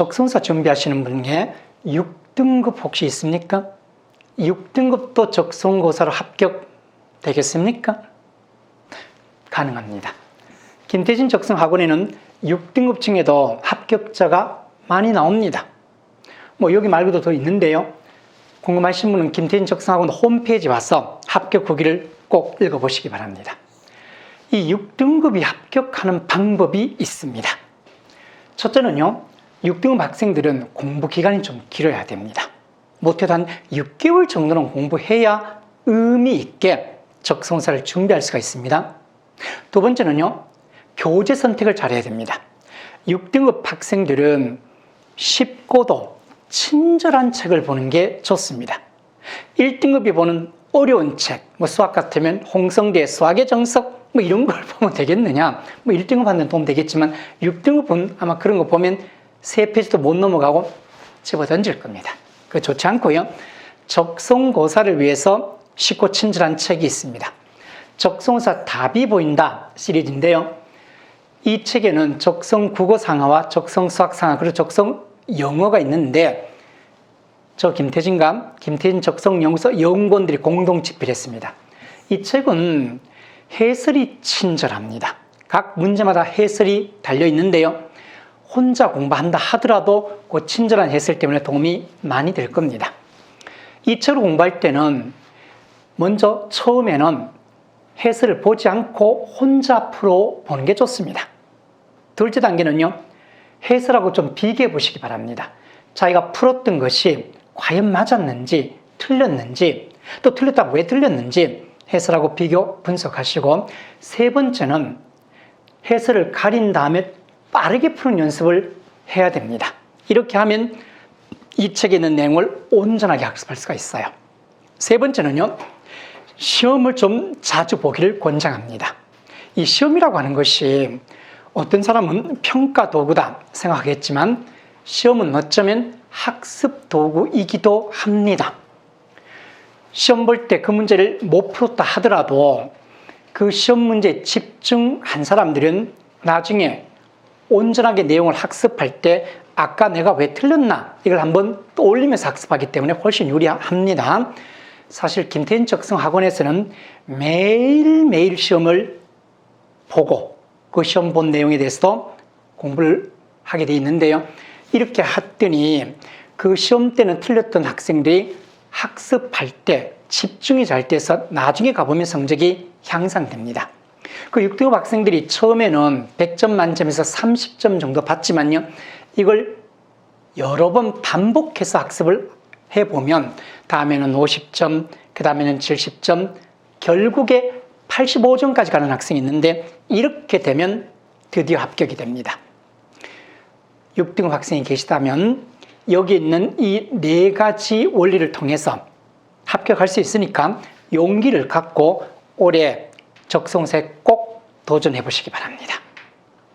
적성사 준비하시는 분 중에 6등급 혹시 있습니까? 6등급도 적성고사로 합격 되겠습니까? 가능합니다. 김태진 적성학원에는 6등급 중에도 합격자가 많이 나옵니다. 뭐 여기 말고도 더 있는데요. 궁금하신 분은 김태진 적성학원 홈페이지 와서 합격 후기를 꼭 읽어보시기 바랍니다. 이 6등급이 합격하는 방법이 있습니다. 첫째는요, 6등급 학생들은 공부 기간이 좀 길어야 됩니다. 못해도 한 6개월 정도는 공부해야 의미 있게 적성사를 준비할 수가 있습니다. 두 번째는요, 교재 선택을 잘해야 됩니다. 6등급 학생들은 쉽고도 친절한 책을 보는 게 좋습니다. 1등급이 보는 어려운 책, 뭐 수학 같으면 홍성대 수학의 정석, 뭐 이런 걸 보면 되겠느냐? 뭐 1등급 하는 도움 되겠지만 6등급은 아마 그런 거 보면 세 페이지도 못 넘어가고 집어 던질 겁니다. 그 좋지 않고요. 적성고사를 위해서 쉽고 친절한 책이 있습니다. 적성고사 답이 보인다 시리즈인데요. 이 책에는 적성 국어 상하와 적성 수학 상하 그리고 적성 영어가 있는데 저 김태진과 김태진 적성 영서 연구원들이 공동 집필했습니다. 이 책은 해설이 친절합니다. 각 문제마다 해설이 달려 있는데요. 혼자 공부한다 하더라도 그 친절한 해설 때문에 도움이 많이 될 겁니다. 이 책을 공부할 때는 먼저 처음에는 해설을 보지 않고 혼자 풀어 보는 게 좋습니다. 둘째 단계는요, 해설하고 좀 비교해 보시기 바랍니다. 자기가 풀었던 것이 과연 맞았는지, 틀렸는지, 또 틀렸다고 왜 틀렸는지 해설하고 비교 분석하시고, 세 번째는 해설을 가린 다음에 빠르게 푸는 연습을 해야 됩니다. 이렇게 하면 이 책에 있는 내용을 온전하게 학습할 수가 있어요. 세 번째는요, 시험을 좀 자주 보기를 권장합니다. 이 시험이라고 하는 것이 어떤 사람은 평가 도구다 생각하겠지만 시험은 어쩌면 학습 도구이기도 합니다. 시험 볼 때 그 문제를 못 풀었다 하더라도 그 시험 문제에 집중한 사람들은 나중에 온전하게 내용을 학습할 때 아까 내가 왜 틀렸나 이걸 한번 떠올리면서 학습하기 때문에 훨씬 유리합니다. 사실 김태인 적성 학원에서는 매일매일 시험을 보고 그 시험 본 내용에 대해서도 공부를 하게 돼 있는데요. 이렇게 했더니 그 시험 때는 틀렸던 학생들이 학습할 때 집중이 잘 돼서 나중에 가보면 성적이 향상됩니다. 그 6등급 학생들이 처음에는 100점 만점에서 30점 정도 받지만요. 이걸 여러 번 반복해서 학습을 해보면 다음에는 50점, 그 다음에는 70점, 결국에 85점까지 가는 학생이 있는데 이렇게 되면 드디어 합격이 됩니다. 6등급 학생이 계시다면 여기 있는 이 네 가지 원리를 통해서 합격할 수 있으니까 용기를 갖고 올해 적성세 꼭 도전해 보시기 바랍니다.